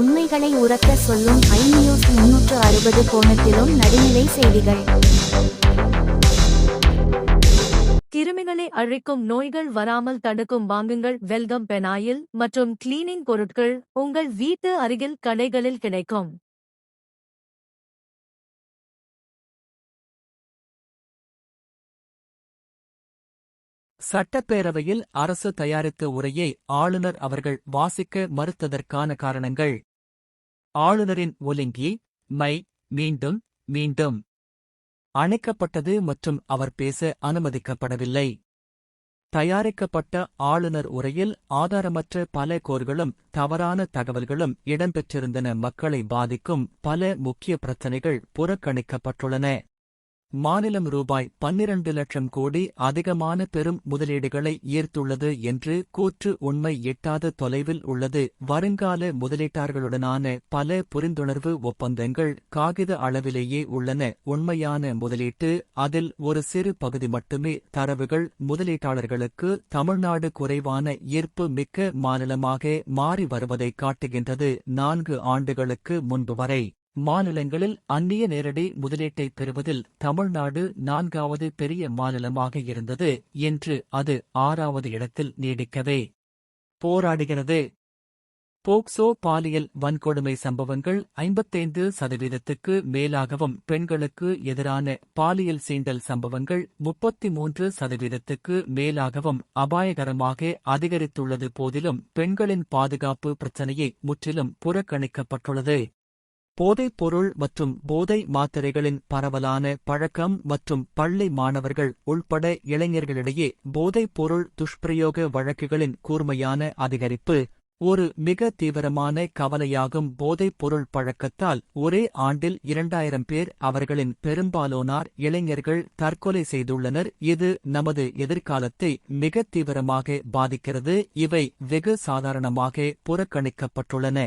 உண்மைகளை உரக்க சொல்லும் ஐ நியூஸ் முன்னூற்று அறுபது கோணத்திலும் நடுநிலை செய்திகள். கிருமிகளை அழிக்கும் நோய்கள் வராமல் தடுக்கும் வாங்குங்கள் வெல்கம் பெனாயில் மற்றும் கிளீனிங் பொருட்கள் உங்கள் வீட்டு அருகில் கடைகளில் கிடைக்கும். சட்டப்பேரவையில் அரசு தயாரித்த உரையை ஆளுநர் அவர்கள் வாசிக்க மறுத்ததற்கான காரணங்கள். ஆளுநரின் ஒலிங்கி மை மீண்டும் மீண்டும். அணைக்கப்பட்டது மற்றும் அவர் பேச அனுமதிக்கப்படவில்லை. தயாரிக்கப்பட்ட ஆளுநர் உரையில் ஆதாரமற்ற பல கோர்களும் தவறான தகவல்களும் இடம்பெற்றிருந்தன. மக்களை பாதிக்கும் பல முக்கிய பிரச்சினைகள் புறக்கணிக்கப்பட்டுள்ளன. மாநிலம் ரூபாய் பன்னிரண்டு லட்சம் கோடி அதிகமான பெரும் முதலீடுகளை ஈர்த்துள்ளது என்று கூற்று உண்மை எட்டாத தொலைவில் உள்ளது. வருங்கால முதலீட்டாளர்களுடனான பல புரிந்துணர்வு ஒப்பந்தங்கள் காகித அளவிலேயே உள்ளன. உண்மையான முதலீட்டு அதில் ஒரு சிறு பகுதி மட்டுமே தரவுகள் முதலீட்டாளர்களுக்கு தமிழ்நாடு குறைவான ஈர்ப்பு மிக்க மாநிலமாக மாறி வருவதை காட்டுகின்றது நான்கு ஆண்டுகளுக்கு முன்பு வரை. மாநிலங்களில் அந்நிய நேரடி முதலீட்டை பெறுவதில் தமிழ்நாடு நான்காவது பெரிய மாநிலமாக இருந்தது என்று அது ஆறாவது இடத்தில் நீடிக்கவே போராடுகிறது. போக்சோ பாலியல் வன்கொடுமை சம்பவங்கள் ஐம்பத்தைந்து சதவீதத்துக்கு மேலாகவும் பெண்களுக்கு எதிரான பாலியல் சீண்டல் சம்பவங்கள் முப்பத்தி மூன்று சதவீதத்துக்கு மேலாகவும் அபாயகரமாக அதிகரித்துள்ளது போதிலும் பெண்களின் பாதுகாப்பு பிரச்சினையை முற்றிலும் புறக்கணிக்கப்பட்டுள்ளது. போதைப் பொருள் மற்றும் போதை மாத்திரைகளின் பரவலான பழக்கம் மற்றும் பள்ளி மாணவர்கள் உள்பட இளைஞர்களிடையே போதைப் பொருள் துஷ்பிரயோக வழக்குகளின் கூர்மையான அதிகரிப்பு ஒரு மிக தீவிரமான கவலையாகும் போதைப் பொருள் பழக்கத்தால் ஒரே ஆண்டில் இரண்டாயிரம் பேர் அவர்களின் பெரும்பாலோனார் இளைஞர்கள் தற்கொலை செய்துள்ளனர். இது நமது எதிர்காலத்தை மிக தீவிரமாக பாதிக்கிறது. இவை வெகு சாதாரணமாக புறக்கணிக்கப்பட்டுள்ளன.